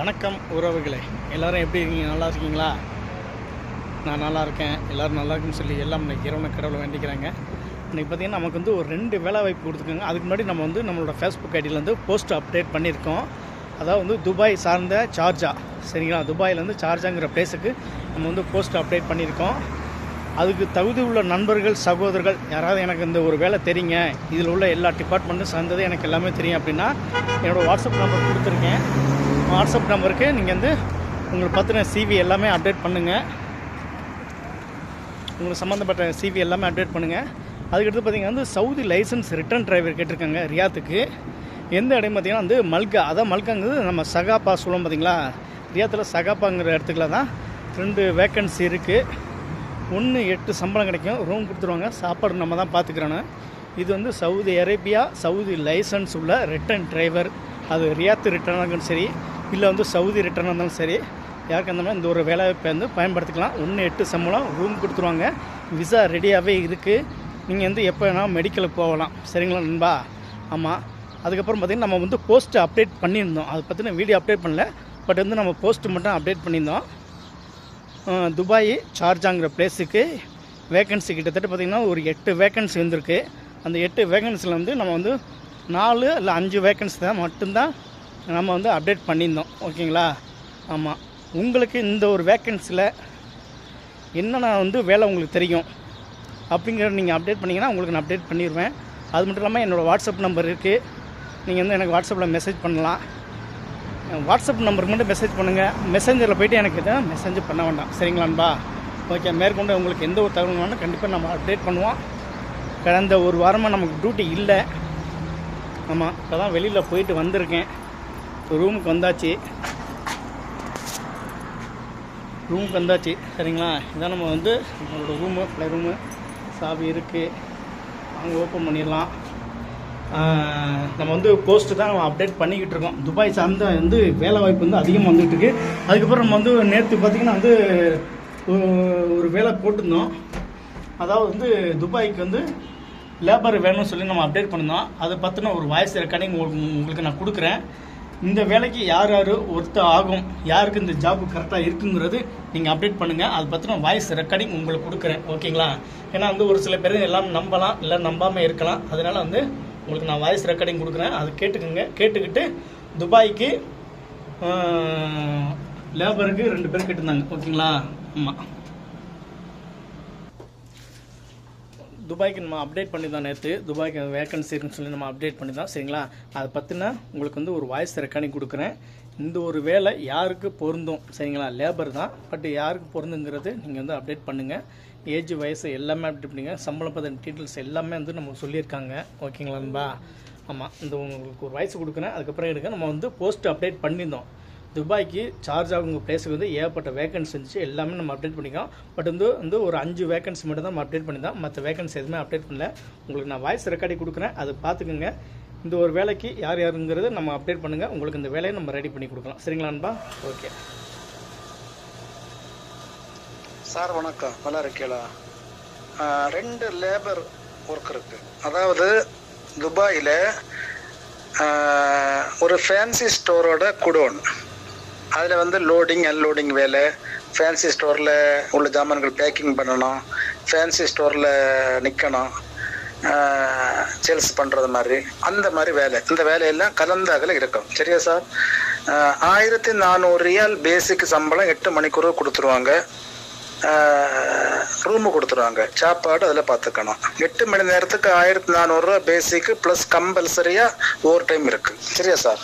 வணக்கம் உறவுகளே. எல்லோரும் எப்படி இருக்கீங்க? நல்லா இருக்கீங்களா? நான் நல்லா இருக்கேன். எல்லோரும் நல்லா இருக்குன்னு சொல்லி எல்லாம் இன்னைக்கு இரவு கடவுளை வேண்டிக்கிறாங்க. இன்றைக்கி பார்த்தீங்கன்னா நமக்கு வந்து ஒரு ரெண்டு வேலை வாய்ப்பு கொடுத்துருக்காங்க. அதுக்கு முன்னாடி நம்ம வந்து நம்மளோட ஃபேஸ்புக் ஐடியிலேருந்து போஸ்ட் அப்டேட் பண்ணியிருக்கோம். அதாவது வந்து துபாய் சார்ந்த சார்ஜா. சரிங்களா? துபாயிலேருந்து சார்ஜாங்கிற பிளேஸுக்கு நம்ம வந்து போஸ்ட் அப்டேட் பண்ணியிருக்கோம். அதுக்கு தகுதி உள்ள நண்பர்கள் சகோதரர்கள் யாராவது எனக்கு இந்த ஒரு வேலை தெரியுங்க. இதில் உள்ள எல்லா டிபார்ட்மெண்ட்டும் சார்ந்தது எனக்கு எல்லாமே தெரியும் அப்படின்னா என்னோடய வாட்ஸ்அப் நம்பர் கொடுத்துருக்கேன். வாட்ஸ்அப் நம்பருக்கு நீங்கள் வந்து உங்களுக்கு பற்றின சிவி எல்லாமே அப்டேட் பண்ணுங்கள் உங்களுக்கு சம்மந்தப்பட்ட சிவி எல்லாமே அப்டேட் பண்ணுங்கள் அதுக்கடுத்து பார்த்தீங்கன்னா வந்து சவுதி லைசன்ஸ் ரிட்டர்ன் டிரைவர் கேட்டிருக்காங்க ரியாத்துக்கு. எந்த இடம் பார்த்தீங்கன்னா வந்து மல்கா அதான் மல்காங்கிறது நம்ம சகாப்பா சொல்லுவோம் பார்த்தீங்களா ரியாத்தில் சகாப்பாங்கிற இடத்துக்குல தான் ரெண்டு வேக்கன்சி இருக்குது ஒன்று எட்டு சம்பளம் கிடைக்கும் ரூம் கொடுத்துருவாங்க சாப்பாடு நம்ம தான் பார்த்துக்கிறோன்னு இது வந்து சவுதி அரேபியா சவுதி லைசன்ஸ் உள்ள ரிட்டர்ன் டிரைவர் அது ரியாத்து ரிட்டர்னாக சரி. இல்லை வந்து சவுதி ரிட்டர்னாக இருந்தாலும் சரி யாருக்கு அந்த மாதிரி இந்த ஒரு வேலைவாய்ப்பை வந்து பயன்படுத்திக்கலாம். ஒன்று எட்டு சம்பளம் ரூம் கொடுத்துருவாங்க. விசா ரெடியாகவே இருக்குது நீங்கள் வந்து எப்போ வேணால் மெடிக்கலுக்கு போகலாம். சரிங்களா நண்பா? ஆமாம் அதுக்கப்புறம் பார்த்திங்கன்னா நம்ம வந்து போஸ்ட்டு அப்டேட் பண்ணியிருந்தோம். அதை பற்றின வீடியோ அப்டேட் பண்ணல. பட் வந்து நம்ம போஸ்ட்டு மட்டும் அப்டேட் பண்ணியிருந்தோம். துபாய் சார்ஜாங்கிற பிளேஸுக்கு வேக்கன்சி கிட்டத்தட்ட பார்த்திங்கன்னா ஒரு எட்டு வேக்கன்சி வந்திருக்கு. அந்த எட்டு வேக்கன்சியில் வந்து நம்ம வந்து நாலு இல்லை அஞ்சு வேக்கன்சி தான் மட்டும்தான் நம்ம வந்து அப்டேட் பண்ணியிருந்தோம். ஓகேங்களா? ஆமாம் உங்களுக்கு இந்த ஒரு வேக்கன்சியில் என்னென்ன வந்து வேலை உங்களுக்கு தெரியும்? அப்படிங்கிறத நீங்கள் அப்டேட் பண்ணிங்கன்னா உங்களுக்கு நான் அப்டேட் பண்ணிடுவேன் அது மட்டும் இல்லாமல் என்னோடய வாட்ஸ்அப் நம்பர் இருக்குது நீங்கள் வந்து எனக்கு வாட்ஸ்அப்பில் மெசேஜ் பண்ணலாம். வாட்ஸ்அப் நம்பருக்கு மட்டும் மெசேஜ் பண்ணுங்கள் மெசேஞ்சரில் போயிட்டு எனக்கு எதுவும் மெசேஜ் பண்ண வேண்டாம். சரிங்களான்பா ஓகே மேற்கொண்டு உங்களுக்கு எந்த ஒரு தகவல் வேணாலும் கண்டிப்பாக நம்ம அப்டேட் பண்ணுவோம். கடந்த ஒரு வாரமாக நமக்கு டியூட்டி இல்லை. ஆமாம் இப்போ தான் வெளியில் போயிட்டு வந்திருக்கேன். ரூமுக்கு வந்தாச்சு. ரூமுக்கு வந்தாச்சு. சரிங்களா? இதான் நம்ம வந்து நம்மளோட ரூமு பழைய ரூமு சாவி இருக்குது அங்கே ஓப்பன் பண்ணிடலாம். நம்ம வந்து போஸ்ட்டு தான் நம்ம அப்டேட் பண்ணிக்கிட்டு இருக்கோம். துபாய் சார்ந்த வந்து வேலை வாய்ப்பு வந்து அதிகமாக வந்துட்டு இருக்கு. அதுக்கப்புறம் நம்ம வந்து நேற்று பார்த்திங்கன்னா வந்து ஒரு- ஒரு வேலை போட்டிருந்தோம். அதாவது வந்து துபாய்க்கு வந்து லேபர் வேணும்னு சொல்லி நம்ம அப்டேட் பண்ணியிருந்தோம் அதை பற்றின ஒரு வாய்ஸ் ரெக்கார்டிங் உங்களுக்கு நான் கொடுக்குறேன். இந்த வேலைக்கு யார் யார் ஒர்த்து ஆகும் யாருக்கு இந்த ஜாப் கரெக்டாக இருக்குங்கிறது நீங்கள் அப்டேட் பண்ணுங்கள் அது பற்றின வாய்ஸ் ரெக்கார்டிங் உங்களுக்கு கொடுக்குறேன். ஓகேங்களா ஏன்னா வந்து ஒரு சில பேர் எல்லாம் நம்பலாம் இல்லை நம்பாமல் இருக்கலாம். அதனால் வந்து உங்களுக்கு நான் வாய்ஸ் ரெக்கார்டிங் கொடுக்குறேன். அது கேட்டுக்கோங்க. கேட்டுக்கிட்டு துபாய்க்கு லேபருக்கு ரெண்டு பேர் கேட்டிருந்தாங்க. ஓகேங்களா ஆமாம் துபாய்க்கு நம்ம அப்டேட் பண்ணி தான் நேற்று துபாய்க்கு வேக்கன்சி இருக்குன்னு சொல்லி நம்ம அப்டேட் பண்ணி தான் சரிங்களா? அதை பற்றின உங்களுக்கு வந்து ஒரு வாய்ஸ் ரெக்கார்டிங் கொடுக்குறேன். இந்த ஒரு வேலை யாருக்கு பொருந்தும் சரிங்களா? லேபர் தான் பட் யாருக்கு பொருந்துங்கிறது நீங்கள் வந்து அப்டேட் பண்ணுங்கள் ஏஜ் வயசு எல்லாமே அப்டேட் பண்ணுங்கள் சம்பளம் பற்றின டீட்டெயில்ஸ் எல்லாமே வந்து நம்ம சொல்லியிருக்காங்க. ஓகேங்களா நண்பா? ஆமாம் இந்த உங்களுக்கு ஒரு வயசு கொடுக்குறேன். அதுக்கப்புறம் எடுக்க நம்ம வந்து போஸ்ட் அப்டேட் பண்ணியிருந்தோம் துபாய்க்கு சார்ஜ் ஆகுங்க பிளேஸுக்கு வந்து ஏகப்பட்ட வேகன்சி இருந்துச்சு. எல்லாமே நம்ம அப்டேட் பண்ணிக்கலாம் பட் வந்து வந்து ஒரு அஞ்சு வேகன்சி மட்டும் தான் நம்ம அப்டேட் பண்ணியிருந்தோம். மற்ற வேகன்சி எதுவுமே அப்டேட் பண்ணல. உங்களுக்கு நான் வாய்ஸ் ரெக்கார்டிங் கொடுக்குறேன். அதை பார்த்துக்குங்க. இந்த ஒரு வேலைக்கு யார் யாருங்கிறது நம்ம அப்டேட் பண்ணுங்கள் உங்களுக்கு இந்த வேலையை நம்ம ரெடி பண்ணி கொடுக்கலாம். சரிங்களா நண்பா? ஓகே சார் வணக்கம். நல்லா இருக்கீங்களா? ரெண்டு லேபர் ஒர்க் இருக்கு. அதாவது துபாயில் ஒரு ஃபேன்சி ஸ்டோரோட குடோன். அதில் வந்து லோடிங் அன்லோடிங் வேலை. ஃபேன்சி ஸ்டோரில் உள்ள ஜாமான்கள் பேக்கிங் பண்ணணும். ஃபேன்சி ஸ்டோரில் நிற்கணும் சேல்ஸ் பண்ணுறது மாதிரி. அந்த மாதிரி வேலை. இந்த வேலையெல்லாம் கலந்தாகல இருக்கும். சரியா சார் ஆயிரத்தி நானூறு ரியால் பேசிக் சம்பளம் எட்டு மணிக்கூர் கொடுத்துருவாங்க. ரூமு கொடுத்துருவாங்க. சாப்பாடு அதில் பார்த்துக்கணும் எட்டு மணி நேரத்துக்கு ஆயிரத்தி நானூறுரூவா பேசிக்கு ப்ளஸ் கம்பல்சரியாக ஓவர் டைம் இருக்குது சரியா சார்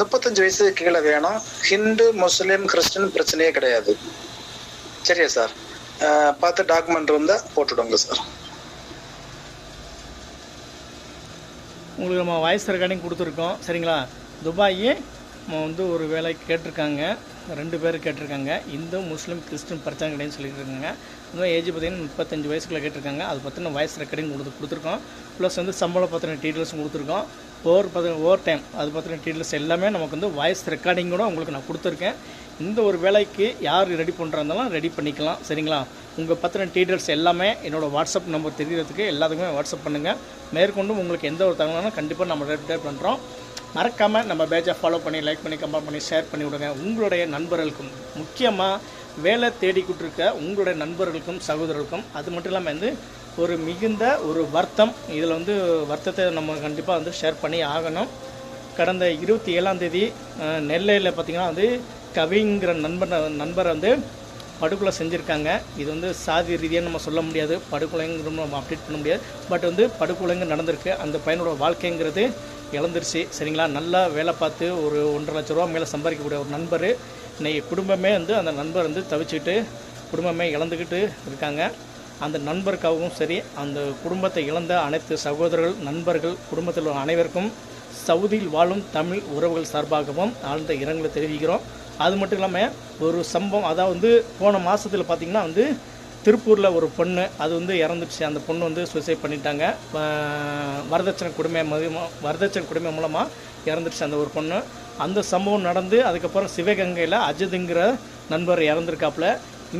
முப்பத்தஞ்சு வயசுக்கு கீழே வேணும். ஹிந்து முஸ்லீம் கிறிஸ்டின் பிரச்சனையே கிடையாது. சரியா சார் பார்த்து டாக்குமெண்ட் இருந்தால் போட்டுவிடுங்க சார் உங்களுக்கு நம்ம வாய்ஸ் ரெக்கார்டிங் கொடுத்துருக்கோம். சரிங்களா? துபாயி வந்து ஒரு வேலை கேட்டிருக்காங்க. ரெண்டு பேர் கேட்டிருக்காங்க. இந்து முஸ்லீம் கிறிஸ்டின் பிரச்சனை கிடையாது சொல்லிட்டு இருக்காங்க இந்த ஏஜ் பார்த்தீங்கன்னா முப்பத்தஞ்சு வயசுக்குள்ள கேட்டிருக்காங்க. அது பற்றின வாய்ஸ் ரெக்கார்டிங் கொடுத்து கொடுத்துருக்கோம். ப்ளஸ் வந்து சம்பளம் பற்றின டீட்டெயில்ஸும் கொடுத்துருக்கோம். ஓவர் பற்றின ஓவர் டைம் அது பற்றின டீட்டெயில்ஸ் எல்லாமே நமக்கு வந்து வாய்ஸ் ரெக்கார்டிங்கோட உங்களுக்கு நான் கொடுத்துருக்கேன். இந்த ஒரு வேலைக்கு யார் ரெடி பண்ணுறாந்தாலும் ரெடி பண்ணிக்கலாம். சரிங்களா? உங்கள் பற்றின டீட்டெயில்ஸ் எல்லாமே என்னோட வாட்ஸ்அப் நம்பர் தெரிகிறதுக்கு எல்லாத்துக்குமே வாட்ஸ்அப் பண்ணுங்கள் மேற்கொண்டு உங்களுக்கு எந்த ஒரு தகவலும் கண்டிப்பாக நம்ம ரெடி பண்ணுறோம் மறக்காமல் நம்ம பேஜை ஃபாலோ பண்ணி லைக் பண்ணி கமெண்ட் பண்ணி ஷேர் பண்ணி விடுங்க. உங்களுடைய நண்பர்களுக்கும் முக்கியமாக வேலை தேடிக்கிட்டு இருக்க உங்களுடைய நண்பர்களுக்கும் சகோதரர்களுக்கும் அது மட்டும் இல்லாமல் வந்து ஒரு மிகுந்த ஒரு வருத்தம். இதில் வந்து வருத்தத்தை நம்ம கண்டிப்பாக வந்து ஷேர் பண்ணி ஆகணும். கடந்த இருபத்தி ஏழாம் தேதி நெல்லையில் பார்த்திங்கன்னா வந்து கவிங்கிற நண்பர் நண்பரை வந்து படுகொலை செஞ்சுருக்காங்க. இது வந்து சாதி ரீதியாக நம்ம சொல்ல முடியாது. படுகொலைங்கிற நம்ம அப்டேட் பண்ண முடியாது. பட் வந்து படுகொலைங்க நடந்திருக்கு. அந்த பையனோட வாழ்க்கைங்கிறது இழந்துருச்சு. சரிங்களா? நல்லா வேலை பார்த்து ஒரு ஒன்றரை லட்ச ரூபா மேலே சம்பாதிக்கக்கூடிய ஒரு நண்பர். இன்னைக்கு குடும்பமே வந்து அந்த நண்பர் வந்து தவிச்சுக்கிட்டு குடும்பமே இழந்துக்கிட்டு இருக்காங்க. அந்த நண்பருக்காகவும் சரி அந்த குடும்பத்தை இழந்த அனைத்து சகோதரர்கள் நண்பர்கள் குடும்பத்தில் உள்ள அனைவருக்கும் சவுதியில் வாழும் தமிழ் உறவுகள் சார்பாகவும் ஆழ்ந்த இரங்கலை தெரிவிக்கிறோம். அது மட்டும் இல்லாமல் ஒரு சம்பவம் அதாவது வந்து போன மாதத்தில் பார்த்திங்கன்னா வந்து திருப்பூரில் ஒரு பொண்ணு அது வந்து இறந்துடுச்சு அந்த பொண்ணு வந்து சூசைட் பண்ணிட்டாங்க. வரதட்சணை கொடுமை மூலியமா வரதட்சணை கொடுமை மூலமாக இறந்துடுச்சு அந்த ஒரு பொண்ணு. அந்த சம்பவம் நடந்து அதுக்கப்புறம் சிவகங்கையில் அஜித்துங்கிற நண்பர் இறந்துருக்காப்புல.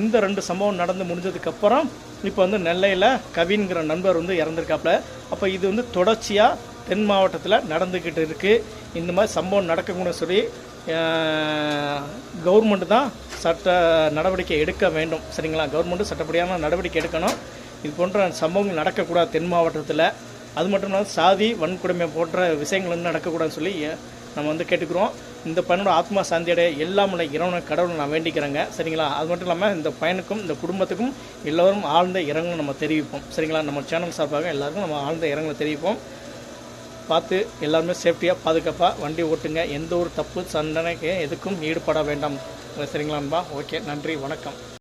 இந்த ரெண்டு சம்பவம் நடந்து முடிஞ்சதுக்கப்புறம் இப்போ வந்து நெல்லையில் கவின்கிற நண்பர் வந்து இறந்துருக்காப்புல. அப்போ இது வந்து தொடர்ச்சியாக தென் மாவட்டத்தில் நடந்துக்கிட்டு இருக்குது இந்த மாதிரி சம்பவம் நடக்கக்கூடாது சொல்லி கவர்மெண்ட் தான் சட்ட நடவடிக்கை எடுக்க வேண்டும். சரிங்களா? கவர்மெண்ட்டும் சட்டப்படியான நடவடிக்கை எடுக்கணும். இது போன்ற சம்பவங்கள் நடக்கக்கூடாது தென் மாவட்டத்தில். அது மட்டும் இல்லாமல் சாதி வன்கொடுமை போன்ற விஷயங்கள் வந்து நடக்கக்கூடாதுன்னு சொல்லி நம்ம வந்து கேட்டுக்கிறோம். இந்த பையனோட ஆத்மா சாந்தியடைய எல்லாமுள்ள இறைவனை கடவுளை நான் வேண்டிக்கிறேங்க. சரிங்களா? அது மட்டும் இல்லாமல் இந்த பையனுக்கும் இந்த குடும்பத்துக்கும் எல்லோரும் ஆழ்ந்த இரங்கலை நம்ம தெரிவிப்போம். சரிங்களா? நம்ம சேனல் சார்பாக எல்லாருக்கும் நம்ம ஆழ்ந்த இரங்கலை தெரிவிப்போம். பார்த்து எல்லாருமே சேஃப்டியாக பாதுகாப்பாக வண்டி ஓட்டுங்க. எந்த ஒரு தப்பு சண்டனைக்கு எதுக்கும் ஈடுபட வேண்டாம். சரிங்களா ஓகே நன்றி வணக்கம்.